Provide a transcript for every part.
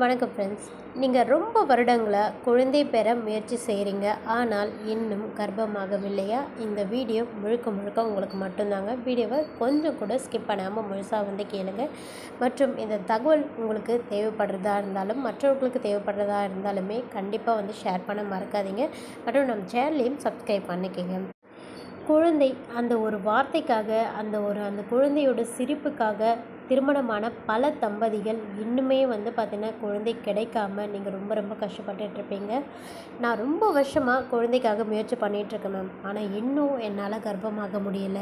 வணக்கம் ஃப்ரெண்ட்ஸ் நீங்கள் ரொம்ப வருடங்களாக குழந்தை பெற முயற்சி செய்கிறீங்க ஆனால் இன்னும் கர்ப்பமாகவில்லையா? இந்த வீடியோ முழுக்க முழுக்க உங்களுக்கு மட்டும்தாங்க. வீடியோவை கொஞ்சம் கூட ஸ்கிப் பண்ணாமல் முழுசாக வந்து கேளுங்க. மற்றும் இந்த தகவல் உங்களுக்கு தேவைப்படுறதா இருந்தாலும் மற்றவர்களுக்கு தேவைப்படுறதா இருந்தாலுமே கண்டிப்பாக வந்து ஷேர் பண்ண மறக்காதீங்க. மற்றும் நம்ம சேனலையும் சப்ஸ்கிரைப் பண்ணிக்கோங்க. குழந்தை அந்த ஒரு வார்த்தைக்காக அந்த ஒரு அந்த குழந்தையோட சிரிப்புக்காக திருமணமான பல தம்பதிகள் இன்னுமே வந்து பார்த்திங்கன்னா குழந்தை கிடைக்காம நீங்கள் ரொம்ப ரொம்ப கஷ்டப்பட்டுட்டு இருப்பீங்க. நான் ரொம்ப வருஷமாக குழந்தைக்காக முயற்சி பண்ணிகிட்ருக்கேன் மேம். ஆனால் இன்னும் என்னால் கர்ப்பமாக முடியல.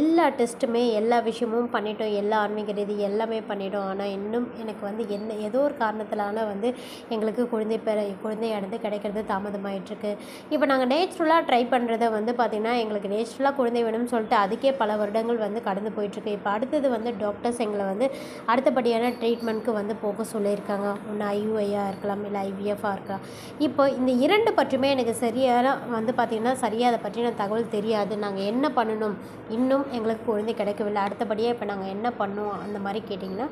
எல்லா டெஸ்ட்டுமே எல்லா விஷயமும் பண்ணிட்டோம். எல்லா ஆன்மீக ரீதி எல்லாமே பண்ணிட்டோம். ஆனால் இன்னும் எனக்கு வந்து என்ன ஏதோ ஒரு காரணத்தினால வந்து எங்களுக்கு குழந்தை பெற குழந்தை குழந்தையானது கிடைக்கிறது தாமதமாயிட்ருக்கு இப்போ நாங்கள் நேச்சுரலாக ட்ரை பண்ணுறத வந்து பார்த்திங்கன்னா எங்களுக்கு நேச்சுரலாக குழந்தை வேணும்னு சொல்லிட்டு அதுக்கே பல வருடங்கள் வந்து கடந்து போயிட்டுருக்கு இப்போ அடுத்தது வந்து டாக்டர்ஸ் எங்களை வந்து அடுத்தபடியான ட்ரீட்மெண்ட்க்கு வந்து போக சொல்லியிருக்காங்க. ஒன்று ஐயுஐயாக இருக்கலாம் இல்லை ஐவிஎஃபாக இருக்கலாம். இப்போ இந்த இரண்டு பற்றியுமே எனக்கு சரியான வந்து பார்த்திங்கன்னா சரியாக அதை பற்றின தகவல் தெரியாது. நாங்கள் என்ன பண்ணணும்? இன்னும் எங்களுக்கு குழந்தை கிடைக்கவில்லை. அடுத்தபடியாக இப்போ நாங்கள் என்ன பண்ணோம் அந்த மாதிரி கேட்டிங்கன்னா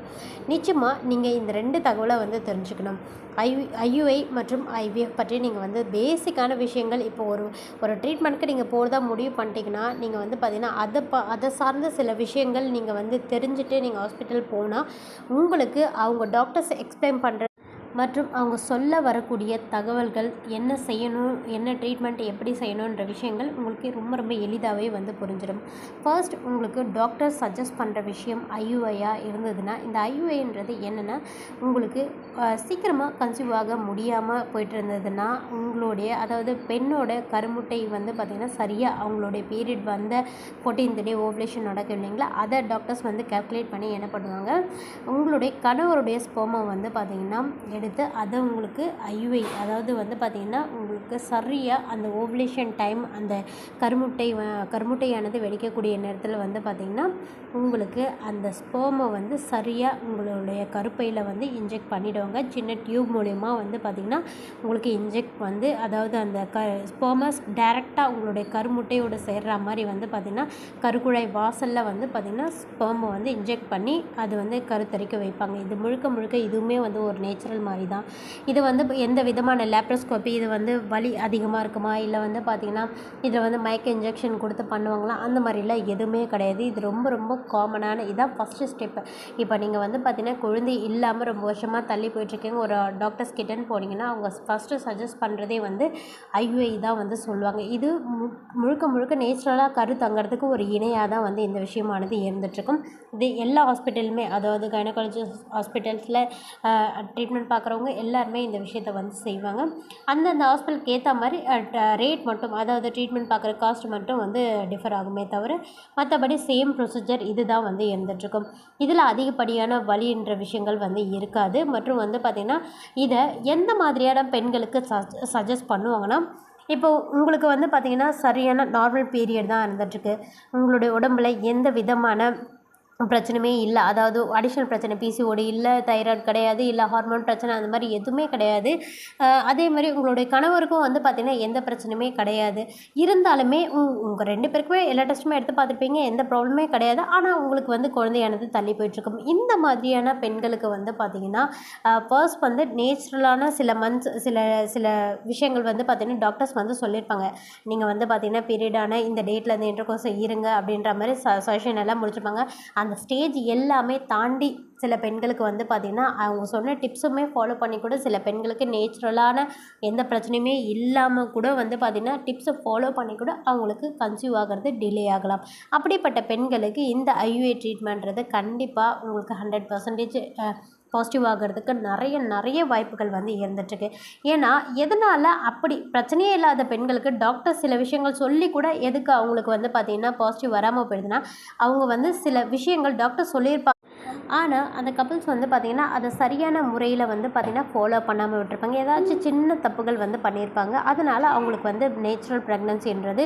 நிச்சயமாக நீங்கள் இந்த ரெண்டு தகவலை வந்து தெரிஞ்சுக்கணும். ஐ ஐயுஐ மற்றும் ஐவிஎஃப் பற்றி நீங்கள் வந்து பேசிக்கான விஷயங்கள் இப்போ ஒரு ஒரு ட்ரீட்மெண்ட்க்கு நீங்கள் போகிறதா முடிவு பண்ணிட்டீங்கன்னா நீங்கள் வந்து பார்த்திங்கன்னா அதை ப அதை சார்ந்த சில விஷயங்கள் நீங்கள் வந்து தெரிஞ்சுட்டு நீங்கள் ஹாஸ்பிட்டல் போனால் உங்களுக்கு அவங்க டாக்டர்ஸ் எக்ஸ்பிளைன் பண்ணுற மற்றும் அவங்க சொல்ல வரக்கூடிய தகவல்கள் என்ன செய்யணும் என்ன ட்ரீட்மெண்ட் எப்படி செய்யணுன்ற விஷயங்கள் உங்களுக்கு ரொம்ப ரொம்ப எளிதாகவே வந்து புரிஞ்சிடும். ஃபர்ஸ்ட் உங்களுக்கு டாக்டர் சஜஸ்ட் பண்ணுற விஷயம் ஐயுஐயாக இருந்ததுன்னா இந்த ஐயுஐன்றது என்னென்னா உங்களுக்கு சீக்கிரமாக கன்சீவ் ஆக முடியாமல் போயிட்டு இருந்ததுன்னா உங்களுடைய அதாவது பெண்ணோட கருமுட்டை வந்து பார்த்திங்கன்னா சரியாக அவங்களுடைய பீரியட் வந்த ஃபோர்டீன்த் டே ஓவலேஷன் நடக்கும் இல்லைங்களா? அதை டாக்டர்ஸ் வந்து கால்குலேட் பண்ணி என்ன பண்ணுவாங்க? உங்களுடைய கணவருடைய ஸ்போமம் வந்து பார்த்திங்கன்னா எடுத்து அதை உங்களுக்கு ஐயுஐ அதாவது வந்து பார்த்திங்கன்னா உங்களுக்கு சரியாக அந்த ஓவலேஷன் டைம் அந்த கருமுட்டை கருமுட்டையானது வெடிக்கக்கூடிய நேரத்தில் வந்து பார்த்திங்கன்னா உங்களுக்கு அந்த ஸ்போமை வந்து சரியாக உங்களுடைய கருப்பையில் வந்து இன்ஜெக்ட் பண்ணிவிடுவாங்க சின்ன டியூப் மூலயமா வந்து பார்த்திங்கன்னா உங்களுக்கு இன்ஜெக்ட் வந்து அதாவது அந்த க ஸ்போமஸ் டைரெக்டாக உங்களுடைய கருமுட்டையோடு சேர்கிற மாதிரி வந்து பார்த்திங்கன்னா கருக்குழாய் வாசலில் வந்து பார்த்திங்கன்னா ஸ்போமை வந்து இன்ஜெக்ட் பண்ணி அது வந்து கருத்தரிக்க வைப்பாங்க. இது முழுக்க முழுக்க இதுவுமே வந்து ஒரு நேச்சுரல் மாதிரி தான் இது வந்து எந்த விதமான லேப்ரோஸ்கோப்பி இது வந்து வலி அதிகமாக இருக்குமா? இல்லை வந்து பார்த்திங்கன்னா இதில் வந்து மயக்க இன்ஜெக்ஷன் கொடுத்து பண்ணுவாங்களா? அந்த மாதிரிலாம் எதுவுமே கிடையாது. இது ரொம்ப ரொம்ப காமனான இதான் ஃபஸ்ட்டு ஸ்டெப்பு இப்போ நீங்கள் வந்து பார்த்தீங்கன்னா குழந்தை இல்லாமல் ரொம்ப வருஷமாக தள்ளி போயிட்டுருக்கீங்க. ஒரு டாக்டர்ஸ் கிட்டன்னு போனீங்கன்னா அவங்க ஃபஸ்ட்டு சஜஸ்ட் பண்ணுறதே வந்து ஐயுஐ தான் வந்து சொல்லுவாங்க. இது மு- முழுக்க முழுக்க நேச்சுரலாக கரு தங்குறதுக்கு ஒரு இணையாக தான் வந்து இந்த விஷயமானது இருந்துகிட்ருக்கும் இது எல்லா ஹாஸ்பிட்டலுமே அதாவது கைனகாலஜி ஹாஸ்பிட்டல்ஸில் ட்ரீட்மெண்ட் பார்க்குறவங்க எல்லாருமே இந்த விஷயத்த வந்து செய்வாங்க. அந்தந்த ஹாஸ்பிட்டல் அதுக்கு ஏற்ற மாதிரி ரேட் மட்டும் அதாவது ட்ரீட்மெண்ட் பார்க்குற காஸ்ட் மட்டும் வந்து டிஃபர் ஆகுமே தவிர மற்றபடி சேம் ப்ரொசீஜர் இதுதான் வந்து இருந்துகிட்ருக்கும் இதில் அதிகப்படியான வழின்ற விஷயங்கள் வந்து இருக்காது. மற்றும் வந்து பார்த்திங்கன்னா இதை எந்த மாதிரியான பெண்களுக்கு சஜ் சஜஸ்ட் பண்ணுவாங்கன்னா இப்போ உங்களுக்கு வந்து பார்த்திங்கன்னா சரியான நார்மல் பீரியட் தான் இருந்துகிட்ருக்கு உங்களுடைய உடம்புல எந்த விதமான பிரச்சனையுமே இல்லை. அதாவது அடிஷ்னல் பிரச்சனை பிசிஓடி இல்லை தைராய்டு கிடையாது இல்லை ஹார்மோன் பிரச்சனை அந்த மாதிரி எதுவுமே கிடையாது. அதே மாதிரி உங்களுடைய கணவருக்கும் வந்து பார்த்திங்கன்னா எந்த பிரச்சனையுமே கிடையாது. இருந்தாலுமே உங்கள் ரெண்டு பேருக்குமே எல்லா டெஸ்ட்டுமே எடுத்து பார்த்துருப்பீங்க எந்த ப்ராப்ளமே கிடையாது. ஆனால் உங்களுக்கு வந்து குழந்தையானது தள்ளி போயிட்டுருக்கும். இந்த மாதிரியான பெண்களுக்கு வந்து பார்த்திங்கன்னா ஃபர்ஸ்ட் வந்து நேச்சுரலான சில மந்த்ஸ் சில சில விஷயங்கள் வந்து பார்த்திங்கன்னா டாக்டர்ஸ் வந்து சொல்லியிருப்பாங்க நீங்கள் வந்து பார்த்திங்கன்னா பீரியடான இந்த டேட்டில் இந்த இன்டர்கோர்ஸ் இருங்க அப்படின்ற மாதிரி ச சஜஷன் எல்லாம் முடிச்சிருப்பாங்க. அந்த ஸ்டேஜ் எல்லாமே தாண்டி சில பெண்களுக்கு வந்து பார்த்திங்கன்னா அவங்க சொன்ன டிப்ஸுமே ஃபாலோ பண்ணி கூட சில பெண்களுக்கு நேச்சுரலான எந்த பிரச்சனையுமே இல்லாமல் கூட வந்து பார்த்திங்கன்னா டிப்ஸை ஃபாலோ பண்ணி கூட அவங்களுக்கு கன்சியூவ் ஆகிறது டிலே ஆகலாம். அப்படிப்பட்ட பெண்களுக்கு இந்த ஐயுஏ ட்ரீட்மெண்ட்றது கண்டிப்பாக உங்களுக்கு ஹண்ட்ரட் பர்சன்டேஜ் பாசிட்டிவ் ஆகிறதுக்கு நிறைய நிறைய வாய்ப்புகள் வந்து இருந்துட்டுருக்கு. ஏன்னா எதனால் அப்படி பிரச்சனையே இல்லாத பெண்களுக்கு டாக்டர் சில விஷயங்கள் சொல்லி கூட எதுக்கு அவங்களுக்கு வந்து பார்த்திங்கன்னா பாசிட்டிவ் வராமல் போயிடுதுன்னா அவங்க வந்து சில விஷயங்கள் டாக்டர் சொல்லியிருப்பாங்க. ஆனால் அந்த கப்புள்ஸ் வந்து பார்த்திங்கன்னா அதை சரியான முறையில் வந்து பார்த்திங்கன்னா ஃபாலோ பண்ணாமல் விட்டுருப்பாங்க. ஏதாச்சும் சின்ன தப்புகள் வந்து பண்ணியிருப்பாங்க அதனால் அவங்களுக்கு வந்து நேச்சுரல் ப்ரெக்னன்சின்றது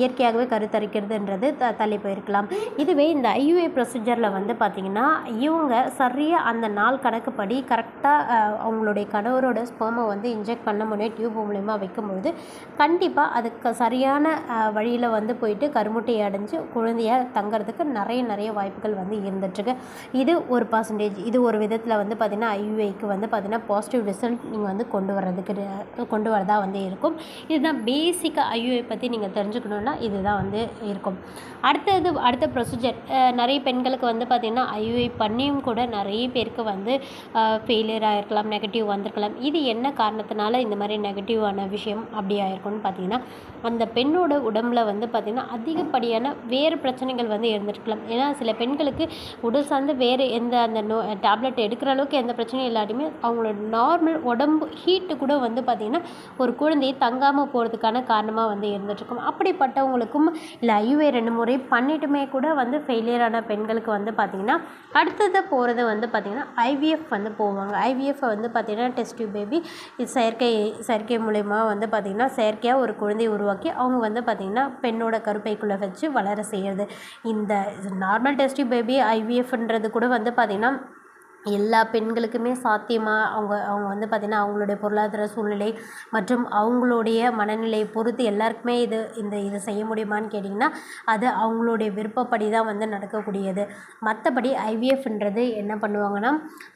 இயற்கையாகவே கருத்தரிக்கிறதுன்றது த தள்ளி போயிருக்கலாம். இதுவே இந்த ஐயுஏ ப்ரொசீஜரில் வந்து பார்த்திங்கன்னா இவங்க சரியாக அந்த நாள் கணக்குப்படி கரெக்டாக அவங்களுடைய கணவரோட ஸ்பெர்மை வந்து இன்ஜெக்ட் பண்ண முடியும் டியூப் மூலயமா வைக்கும்பொழுது கண்டிப்பாக அதுக்கு சரியான வழியில் வந்து போயிட்டு கருமுட்டையை அடைஞ்சு குழந்தைய தங்கிறதுக்கு நிறைய நிறைய வாய்ப்புகள் வந்து இருந்துட்டுருக்கு. இது ஒரு பர்சன்டேஜ் இது ஒரு விதத்தில் வந்து பார்த்திங்கன்னா ஐயுஐக்கு வந்து பார்த்திங்கன்னா பாசிட்டிவ் ரிசல்ட் நீங்கள் வந்து கொண்டு வர்றதுக்கு கொண்டு வரதா வந்து இருக்கும். இதுதான் பேசிக்காக ஐயுஐ பற்றி நீங்கள் தெரிஞ்சுக்கணுன்னா இதுதான் வந்து இருக்கும். அடுத்தது அடுத்த ப்ரொசீஜர் நிறைய பெண்களுக்கு வந்து பார்த்திங்கன்னா ஐயுஐ பண்ணியும் கூட நிறைய பேருக்கு வந்து ஃபெயிலியர் ஆகிருக்கலாம் நெகட்டிவ் வந்திருக்கலாம். இது என்ன காரணத்தினால இந்த மாதிரி நெகட்டிவான விஷயம் அப்படி ஆயிருக்கும்னு பார்த்தீங்கன்னா அந்த பெண்ணோட உடம்புல வந்து பார்த்திங்கன்னா அதிகப்படியான வேறு பிரச்சனைகள் வந்து இருந்திருக்கலாம். ஏன்னா சில பெண்களுக்கு உடல் சார்ந்து வேறு எந்த அந்த நோ டேப்லெட் எடுக்கிற அளவுக்கு எந்த பிரச்சனையும் இல்லாட்டியுமே அவங்களோட நார்மல் உடம்பு ஹீட்டு கூட வந்து பார்த்திங்கன்னா ஒரு குழந்தையை தங்காமல் போகிறதுக்கான காரணமாக வந்து இருந்துகிட்ருக்கும் அப்படிப்பட்டவங்களுக்கும் இல்லை ஐயுவே ரெண்டு முறை பண்ணிட்டுமே கூட வந்து ஃபெயிலியரான பெண்களுக்கு வந்து பார்த்திங்கன்னா அடுத்தது போகிறது வந்து பார்த்திங்கன்னா ஐவிஎஃப் வந்து போவாங்க. ஐவிஎஃப் வந்து பார்த்திங்கன்னா டெஸ்ட் டியூப் பேபி செயற்கை செயற்கை மூலயமா வந்து பார்த்திங்கன்னா செயற்கையாக ஒரு குழந்தையை உருவாக்கி அவங்க வந்து பார்த்திங்கன்னா பெண்ணோட கருப்பைக்குள்ளே வச்சு வளர செய்கிறது இந்த நார்மல் டெஸ்ட் டியூப் பேபி ஐவிஎஃப்ன்றது கூட வந்து பார்த்திங்கன்னா எல்லா பெண்களுக்குமே சாத்தியமாக அவங்க அவங்க வந்து பார்த்திங்கன்னா அவங்களுடைய பொருளாதார சூழ்நிலை மற்றும் அவங்களுடைய மனநிலையை பொறுத்து எல்லாருக்குமே இது இந்த இதை செய்ய முடியுமான்னு கேட்டிங்கன்னா அது அவங்களுடைய விருப்பப்படி தான் வந்து நடக்கக்கூடியது. மற்றபடி ஐவிஎஃப்ன்றது என்ன பண்ணுவாங்கன்னா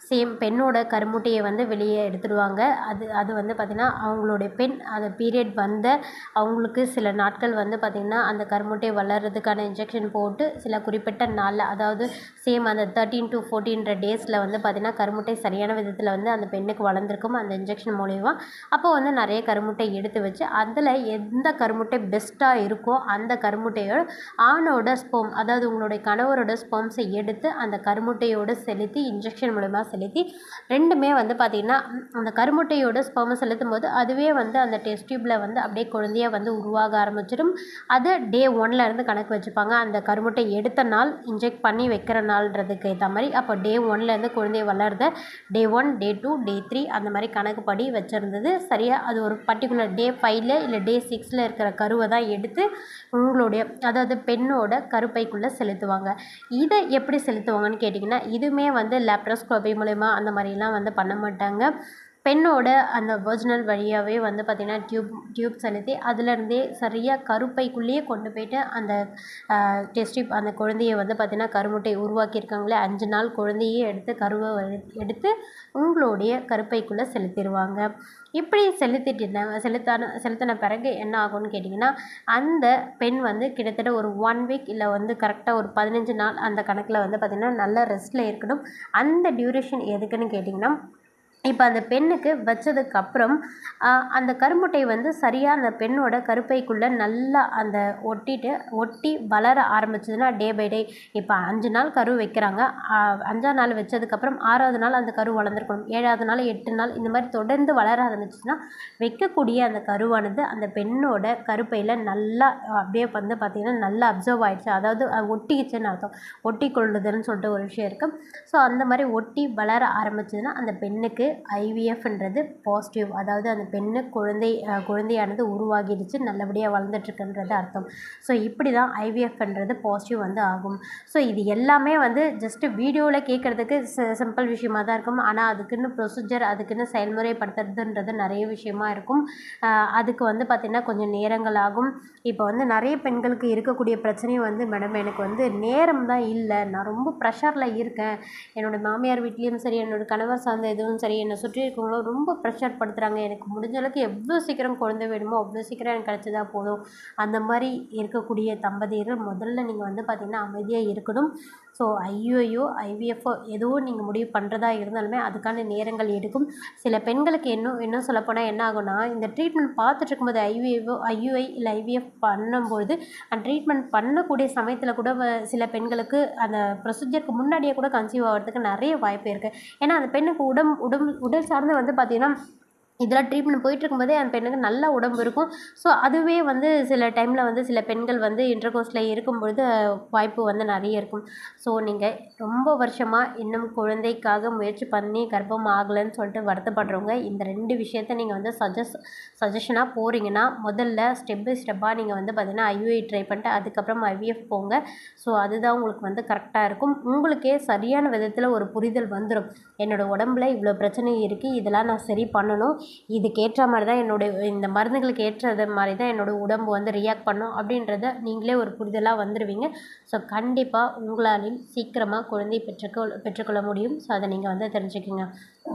சேம் பெண்ணோட கருமுட்டையை வந்து வெளியே எடுத்துடுவாங்க. அது அது வந்து பார்த்திங்கன்னா அவங்களுடைய பெண் அந்த பீரியட் வந்த அவங்களுக்கு சில நாட்கள் வந்து பார்த்திங்கன்னா அந்த கருமுட்டை வளர்கிறதுக்கான இன்ஜெக்ஷன் போட்டு சில குறிப்பிட்ட நாளில் அதாவது சேம் அந்த தேர்ட்டீன் டு ஃபோர்டீன்ற டேஸில் வந்து பார்த்திங்கன்னா கருமுட்டை சரியான விதத்தில் வந்து அந்த பெண்ணுக்கு வளர்ந்துருக்கும் அந்த இன்ஜெக்ஷன் மூலிமா அப்போ வந்து நிறைய கருமுட்டை எடுத்து வச்சு அதில் எந்த கருமுட்டை பெஸ்ட்டாக இருக்கோ அந்த கருமுட்டையோட ஆணோட ஸ்போம் அதாவது உங்களுடைய கணவரோட ஸ்போம்ஸை எடுத்து அந்த கருமுட்டையோடு செலுத்தி இன்ஜெக்ஷன் மூலிமா செலுத்தி ரெண்டுமே வந்து பார்த்திங்கன்னா அந்த கருமுட்டையோட ஸ்போமை செலுத்தும் போது அதுவே வந்து அந்த டெஸ்ட் டியூப்பில் வந்து அப்படியே குழந்தையாக வந்து உருவாக ஆரம்பிச்சிடும். அதை டே ஒன்ல இருந்து கணக்கு வச்சுப்பாங்க. அந்த கருமுட்டை எடுத்த நாள் இன்ஜெக்ட் பண்ணி வைக்கிற நாள்ன்றதுக்கு ஏற்ற மாதிரி அப்போ டே ஒன்லேருந்து குழந்தை வளருத day one day two day three அந்த மாதிரி கணக்குப்படி வச்சுருந்தது. சரியாக அது ஒரு பர்டிகுலர் டே ஃபைவ்ல இல்லை டே சிக்ஸில் இருக்கிற கருவை தான் எடுத்து உங்களுடைய அதாவது பெண்ணோட கருப்பைக்குள்ளே செலுத்துவாங்க. இதை எப்படி செலுத்துவாங்கன்னு கேட்டிங்கன்னா இதுவுமே வந்து லேப்ரோஸ்கோபி மூலயமா அந்த மாதிரிலாம் வந்து பண்ண மாட்டாங்க. பெண்ணோட அந்த வெர்ஜினல் வழியாகவே வந்து பார்த்திங்கன்னா டியூப் டியூப் செலுத்தி அதுலேருந்தே சரியாக கருப்பைக்குள்ளேயே கொண்டு போயிட்டு அந்த டெஸ்டிப் அந்த குழந்தைய வந்து பார்த்திங்கன்னா கருமுட்டை உருவாக்கியிருக்காங்களே அஞ்சு நாள் குழந்தையே எடுத்து கருவை வ- எடுத்து உங்களுடைய கருப்பைக்குள்ளே செலுத்திடுவாங்க இப்படி செலுத்திட்டு செலுத்தான செலுத்தின பிறகு என்ன ஆகும்னு கேட்டிங்கன்னா அந்த பெண் வந்து கிட்டத்தட்ட ஒரு ஒன் வீக் இல்லை வந்து கரெக்டாக ஒரு பதினஞ்சு நாள் அந்த கணக்கில் வந்து பார்த்திங்கன்னா நல்ல ரெஸ்ட்டில் இருக்கணும். அந்த டியூரேஷன் எதுக்குன்னு கேட்டிங்கன்னா இப்போ அந்த பெண்ணுக்கு வச்சதுக்கப்புறம் அந்த கருமுட்டை வந்து சரியாக அந்த பெண்ணோட கருப்பைக்குள்ளே நல்லா அந்த ஒட்டிட்டு ஒட்டி வளர ஆரம்பிச்சதுன்னா டே பை டே. இப்போ அஞ்சு நாள் கரு வைக்கிறாங்க. ஆஹ், அஞ்சாம் நாள் வச்சதுக்கப்புறம் ஆறாவது நாள் அந்த கரு வளர்ந்துருக்கணும். ஏழாவது நாள் எட்டு நாள் இந்த மாதிரி தொடர்ந்து வளர ஆரம்பிச்சுன்னா வைக்கக்கூடிய அந்த கருவானது அந்த பெண்ணோட கருப்பையில் நல்லா அப்படியே வந்து பார்த்திங்கன்னா நல்லா அப்சர்வ் ஆகிடுச்சு அதாவது ஒட்டிக்கிச்சுன்னு அர்த்தம். ஒட்டி கொள்ளுதுன்னு சொல்லிட்டு ஒரு விஷயம் இருக்குது ஸோ அந்த மாதிரி ஒட்டி வளர ஆரம்பிச்சதுன்னா அந்த பெண்ணுக்கு ஐவிஎஃப்ன்றது பாசிட்டிவ் அதாவது அந்த பெண்ணு குழந்தை குழந்தையானது உருவாகிடுச்சு நல்லபடியாக வளர்ந்துட்டுருக்குன்றது அர்த்தம். ஸோ இப்படி தான் ஐவிஎஃப்ன்றது பாசிட்டிவ் வந்து ஆகும். ஸோ இது எல்லாமே வந்து ஜஸ்ட்டு வீடியோவில் கேட்குறதுக்கு சிம்பிள் விஷயமா தான் இருக்கும். ஆனால் அதுக்குன்னு ப்ரொசீஜர் அதுக்குன்னு செயல்முறைப்படுத்துறதுன்றது நிறைய விஷயமா இருக்கும். அதுக்கு வந்து பார்த்திங்கன்னா கொஞ்சம் நேரங்கள் ஆகும். இப்போ வந்து நிறைய பெண்களுக்கு இருக்கக்கூடிய பிரச்சனையும் வந்து மேடம் எனக்கு வந்து நேரம் தான் இல்லை. நான் ரொம்ப ப்ரெஷரில் இருக்கேன். என்னோட மாமியார் வீட்லேயும் சரி என்னோட கணவர் சார்ந்த இதுவும் சரி என்னை சுற்றி இருக்கவங்களும் ரொம்ப ப்ரெஷர் படுத்துகிறாங்க எனக்கு முடிஞ்ச அளவுக்கு எவ்வளோ சீக்கிரம் குழந்தை வேணுமோ அவ்வளோ சீக்கிரம் எனக்கு கிடச்சதா போதும். அந்த மாதிரி இருக்கக்கூடிய தம்பதியர்கள் முதல்ல நீங்கள் வந்து பார்த்திங்கன்னா அமைதியாக இருக்கணும். ஸோ ஐயோயோ ஐவிஎஃப்ஓ எதுவும் நீங்கள் முடிவு பண்ணுறதா இருந்தாலுமே அதுக்கான நேரங்கள் எடுக்கும். சில பெண்களுக்கு இன்னும் இன்னும் சொல்லப்போனால் என்ன ஆகும்னா இந்த ட்ரீட்மெண்ட் பார்த்துட்டு இருக்கும்போது ஐவிஎஃப்ஓ ஐயுஐ இல்லை ஐவிஎஃப் பண்ணும்போது அந்த ட்ரீட்மெண்ட் பண்ணக்கூடிய சமயத்தில் கூட வ- சில பெண்களுக்கு அந்த ப்ரொசீஜருக்கு முன்னாடியே கூட கன்சீவ் ஆகிறதுக்கு நிறைய வாய்ப்பு இருக்குது ஏன்னா அந்த பெண்ணுக்கு உடம் உடம் உடல் சார்ந்து வந்து பார்த்திங்கன்னா இதெல்லாம் ட்ரீட்மெண்ட் போயிட்டுருக்கும்போதே அந்த பெண்ணுக்கு நல்ல உடம்பு இருக்கும். ஸோ அதுவே வந்து சில டைமில் வந்து சில பெண்கள் வந்து இன்டர்கோர்ஸில் இருக்கும்பொழுது வாய்ப்பு வந்து நிறைய இருக்கும். ஸோ நீங்கள் ரொம்ப வருஷமாக இன்னும் குழந்தைக்காக முயற்சி பண்ணி கர்ப்பம் ஆகலைன்னு சொல்லிட்டு வருத்தப்படுறவங்க இந்த ரெண்டு விஷயத்த நீங்கள் வந்து சஜஸ் சஜஷனாக போகிறீங்கன்னா முதல்ல ஸ்டெப் பை ஸ்டெப்பாக நீங்கள் வந்து பார்த்திங்கன்னா ஐயூஐ ட்ரை பண்ணிட்டு அதுக்கப்புறம் ஐவிஎஃப் போங்க. ஸோ அதுதான் உங்களுக்கு வந்து கரெக்டாக இருக்கும். உங்களுக்கே சரியான விதத்தில் ஒரு புரிதல் வந்துடும் என்னோட உடம்புல இவ்வளோ பிரச்சனை இருக்குது இதெல்லாம் நான் சரி பண்ணணும். இதுக்கேற்ற மாதிரி தான் என்னுடைய இந்த மருந்துகளுக்கு ஏற்றது மாதிரி தான் என்னோடய உடம்பு வந்து ரியாக்ட் பண்ணும் அப்படின்றத நீங்களே ஒரு புரிதலாக வந்துடுவீங்க ஸோ கண்டிப்பாக உங்களாலையும் சீக்கிரமாக குழந்தை பெற்றுக்கொள் பெற்றுக்கொள்ள முடியும். ஸோ அதை நீங்கள் வந்து தெரிஞ்சுக்கோங்க.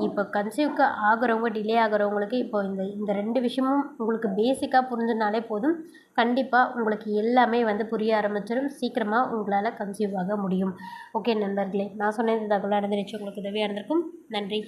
இப்போ கன்சீவ்க்கு ஆகிறவங்க டிலே ஆகிறவங்களுக்கு இப்போ இந்த இந்த ரெண்டு விஷயமும் உங்களுக்கு பேசிக்காக புரிஞ்சனாலே போதும். கண்டிப்பாக உங்களுக்கு எல்லாமே வந்து புரிய ஆரம்பிச்சிடும். சீக்கிரமாக உங்களால் கன்சீவ் ஆக முடியும். ஓகே நண்பர்களே நான் சொன்ன இந்த தகவல் நடந்துருச்சு. உங்களுக்கு உதவியாக இருந்திருக்கும். நன்றி.